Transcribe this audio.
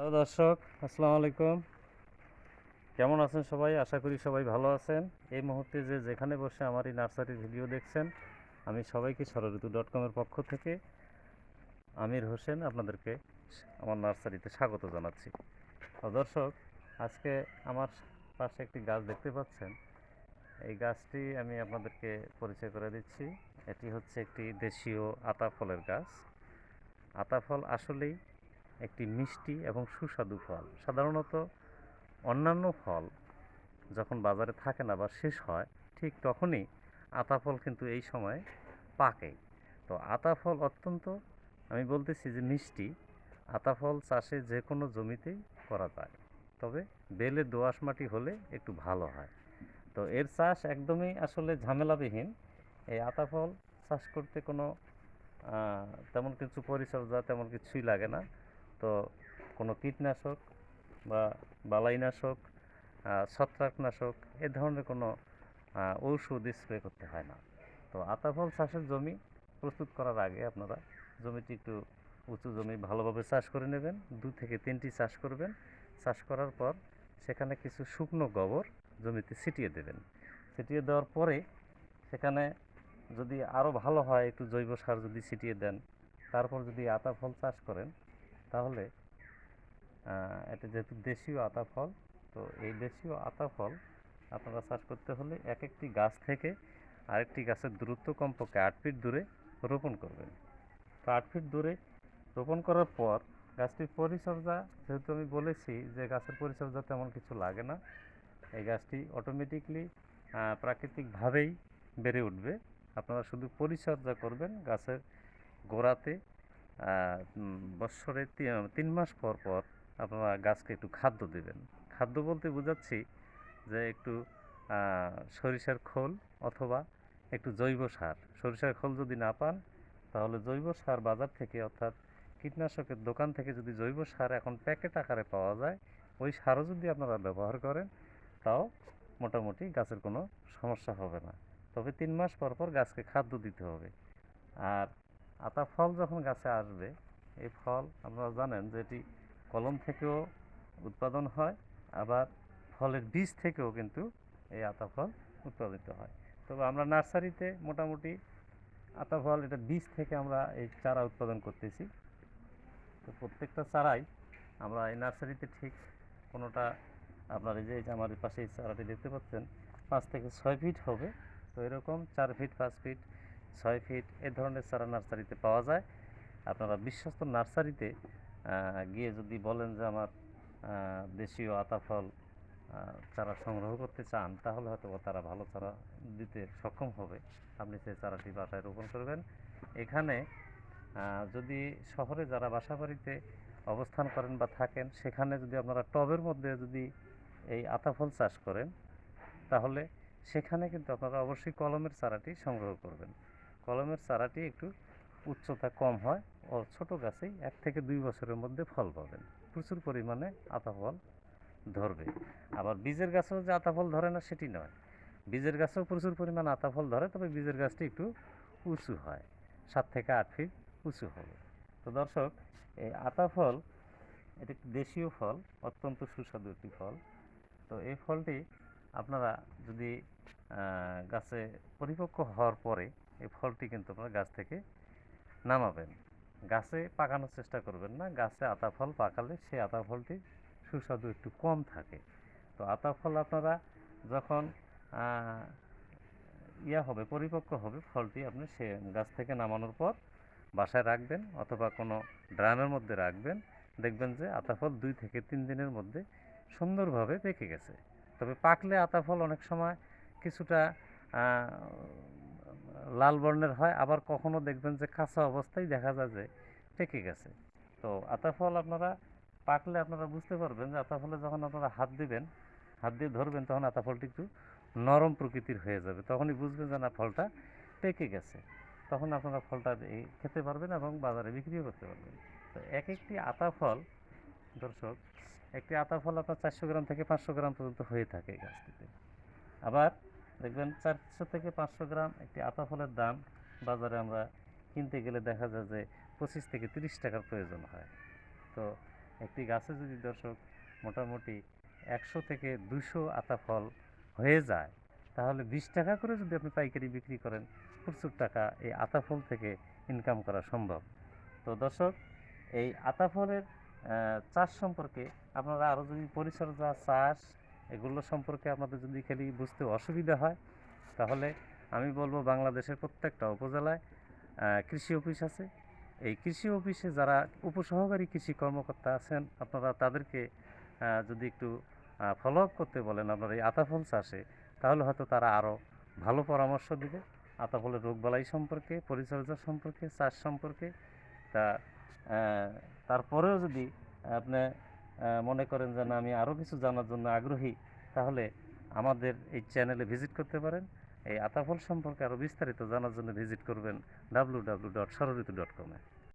Hello দর্শক, আসসালামু আলাইকুম। কেমন আছেন সবাই? আশা করি সবাই ভালো আছেন। এই মুহূর্তে যে যেখানে বসে আমার এই নার্সারির ভিডিও দেখছেন, আমি সবাইকে সরঋতু ডট কমের পক্ষ থেকে আমির হোসেন আপনাদেরকে আমার নার্সারিতে স্বাগত জানাচ্ছি। দর্শক, আজকে আমার পাশে একটি গাছ দেখতে পাচ্ছেন। এই গাছটি আমি আপনাদেরকে পরিচয় করে দিচ্ছি। এটি হচ্ছে একটি দেশীয় আতা ফলের গাছ। আতা ফল আসলেই একটি মিষ্টি এবং সুস্বাদু ফল। সাধারণত অন্যান্য ফল যখন বাজারে থাকে না বা শেষ হয়, ঠিক তখনই আতা ফল কিন্তু এই সময় পাকে তো আতা ফল অত্যন্ত, আমি বলতেছি যে মিষ্টি। আতা ফল চাষে যে কোনো জমিতেই করা যায়। তবে বেলে দোআঁশ মাটি হলে একটু ভালো হয়। তো এর চাষ একদমই আসলে ঝামেলাবিহীন। এই আতা ফল চাষ করতে কোনো তেমন কিছু পরিচর্যা তেমন কিছুই লাগে না। তো কোনো কীটনাশক বা বালাইনাশক ছত্রাকনাশক এ ধরনের কোনো ঔষধ স্প্রে করতে হয় না। তো আতাফল চাষের জমি প্রস্তুত করার আগে আপনারা জমিটি একটু উঁচু জমি ভালোভাবে চাষ করে নেবেন, দু থেকে তিনটি চাষ করবেন। চাষ করার পর সেখানে কিছু শুকনো গোবর জমিতে ছিটিয়ে দেবেন। ছিটিয়ে দেওয়ার পরে সেখানে যদি আরও ভালো হয়, একটু জৈব সার যদি ছিটিয়ে দেন, তারপর যদি আতা ফল চাষ করেন তাহলে এটা যেহেতু দেশীয় আতা ফল তো এই দেশীয় আতা ফল আপনারা চাষ করতে হলে এক একটি গাছ থেকে আরেকটি গাছের দূরত্ব কমপক্ষে আট ফিট দূরে রোপণ করবেন। তো আট ফিট দূরে রোপণ করার পর গাছটির পরিচর্যা, যেহেতু আমি বলেছি যে গাছের পরিচর্যা তেমন কিছু লাগে না, এই গাছটি অটোমেটিকলি প্রাকৃতিকভাবেই বেড়ে উঠবে। আপনারা শুধু পরিচর্যা করবেন গাছের গোড়াতে বৎসরে তিন মাস পর পর আপনারা গাছকে একটু খাদ্য দেবেন। খাদ্য বলতে বোঝাচ্ছি যে একটু সরিষার খোল অথবা একটু জৈব সার। সরিষার খোল যদি না পান, তাহলে জৈব সার বাজার থেকে অর্থাৎ কীটনাশকের দোকান থেকে যদি জৈব সার এখন প্যাকেট আকারে পাওয়া যায়, ওই সারও যদি আপনারা ব্যবহার করেন, তাও মোটামুটি গাছের কোনো সমস্যা হবে না। তবে তিন মাস পর পর গাছকে খাদ্য দিতে হবে। আর আতা ফল যখন গাছে আসবে, এই ফল আপনারা জানেন যে এটি কলম থেকেও উৎপাদন হয়, আবার ফলের বীজ থেকেও কিন্তু এই আতা ফল উৎপাদিত হয়। তবে আমরা নার্সারিতে মোটামুটি আতা ফল, এটা বীজ থেকে আমরা এই চারা উৎপাদন করতেছি। তো প্রত্যেকটা চারাই আমরা এই নার্সারিতে ঠিক কোনোটা আপনার এই যে আমার পাশে এই চারাটি দেখতে পাচ্ছেন, পাঁচ থেকে ছয় ফিট হবে। তো এরকম চার ফিট, পাঁচ ফিট ছয় ফিট এ ধরনের চারা নার্সারিতে পাওয়া যায়। আপনারা বিশ্বস্ত নার্সারিতে গিয়ে যদি বলেন যে আমার দেশীয় আতা ফল চারা সংগ্রহ করতে চান, তাহলে হয়তো তারা ভালো চারা দিতে সক্ষম হবে। আপনি সেই চারাটি বাসায় রোপণ করবেন। এখানে যদি শহরে যারা বাসা বাড়িতে অবস্থান করেন বা থাকেন, সেখানে যদি আপনারা টবের মধ্যে যদি এই আতা ফল চাষ করেন, তাহলে সেখানে কিন্তু আপনারা অবশ্যই কলমের চারাটি সংগ্রহ করবেন। কলমের চারাটি একটু উচ্চতা কম হয় ও ছোট গাছেই এক থেকে দুই বছরের মধ্যে ফল পাবেন। প্রচুর পরিমাণে আতা ফল ধরবে। আবার বীজের গাছেও যে আতা ফল ধরে না, সেটি নয়। বীজের গাছেও প্রচুর পরিমাণ আতা ফল ধরে, তবে বীজের গাছটি একটু উঁচু হয়। সাত থেকে আট ফিট উঁচু হবে। তো দর্শক, এই আতা ফল, এটি একটি দেশীয় ফল, অত্যন্ত সুস্বাদু একটি ফল। তো এই ফলটি আপনারা যদি গাছে পরিপক্ক হওয়ার পরে এই ফলটি কিন্তু আপনারা গাছ থেকে নামাবেন। গাছে পাকানোর চেষ্টা করবেন না। গাছে আতা ফল পাকালে সেই আতা ফলটি সুস্বাদু একটু কম থাকে। তো আতা ফল আপনারা যখন ইয়া হবে, পরিপক্ক হবে, ফলটি আপনি সে গাছ থেকে নামানোর পর বাসায় রাখবেন অথবা কোনো ড্রামের মধ্যে রাখবেন। দেখবেন যে আতা ফল দুই থেকে তিন দিনের মধ্যে সুন্দরভাবে পেকে গেছে। তবে পাকলে আতা ফল অনেক সময় কিছুটা লাল বর্ণের হয়, আবার কখনো দেখবেন যে কাঁচা অবস্থায় দেখা যায় যে পেকে গেছে। তো আতা ফল আপনারা পাকলে আপনারা বুঝতে পারবেন যে আতা ফলে যখন আপনারা হাত দিবেন, হাত দিয়ে ধরবেন, তখন আতা ফলটি একটু নরম প্রকৃতির হয়ে যাবে। তখনই বুঝবেন যে না, ফলটা পেকে গেছে। তখন আপনারা ফলটা খেতে পারবেন এবং বাজারে বিক্রিও করতে পারবেন। তো এক একটি আতা ফল দর্শক, একটি আতা ফল আপনার চারশো গ্রাম থেকে পাঁচশো গ্রাম পর্যন্ত হয়ে থাকে গাছটিতে। আবার দেখবেন চারশো থেকে পাঁচশো গ্রাম একটি আতা ফলের দাম বাজারে আমরা কিনতে গেলে দেখা যায় যে পঁচিশ থেকে তিরিশ টাকার প্রয়োজন হয়। তো একটি গাছে যদি দর্শক মোটামুটি একশো থেকে দুশো আতা ফল হয়ে যায়, তাহলে বিশ টাকা করে যদি আপনি পাইকারি বিক্রি করেন, প্রচুর টাকা এই আতা ফল থেকে ইনকাম করা সম্ভব। তো দর্শক, এই আতা ফলের চাষ সম্পর্কে আপনারা আরও যদি পরিচর্যা, চাষ এগুলো সম্পর্কে আপনাদের যদি খালি বুঝতে অসুবিধা হয়, তাহলে আমি বলব বাংলাদেশের প্রত্যেকটা উপজেলায় কৃষি অফিস আছে। এই কৃষি অফিসে যারা উপসহকারী কৃষি কর্মকর্তা আছেন, আপনারা তাদেরকে যদি একটু ফলো আপ করতে বলেন, আপনার এই আতাফল চাষে, তাহলে হয়তো তারা আরও ভালো পরামর্শ দিবে। আতা ফলের রোগবালাই সম্পর্কে, পরিচর্যা সম্পর্কে, চাষ সম্পর্কে, তা তারপরেও যদি আপনি মনে করেন যে না আমি আরও কিছু জানার জন্য আগ্রহী, তাহলে আমাদের এই চ্যানেলে ভিজিট করতে পারেন। এই আতাফল সম্পর্কে আরও বিস্তারিত জানার জন্য ভিজিট করবেন ডাব্লু ডাব্লু ডট ডট কমে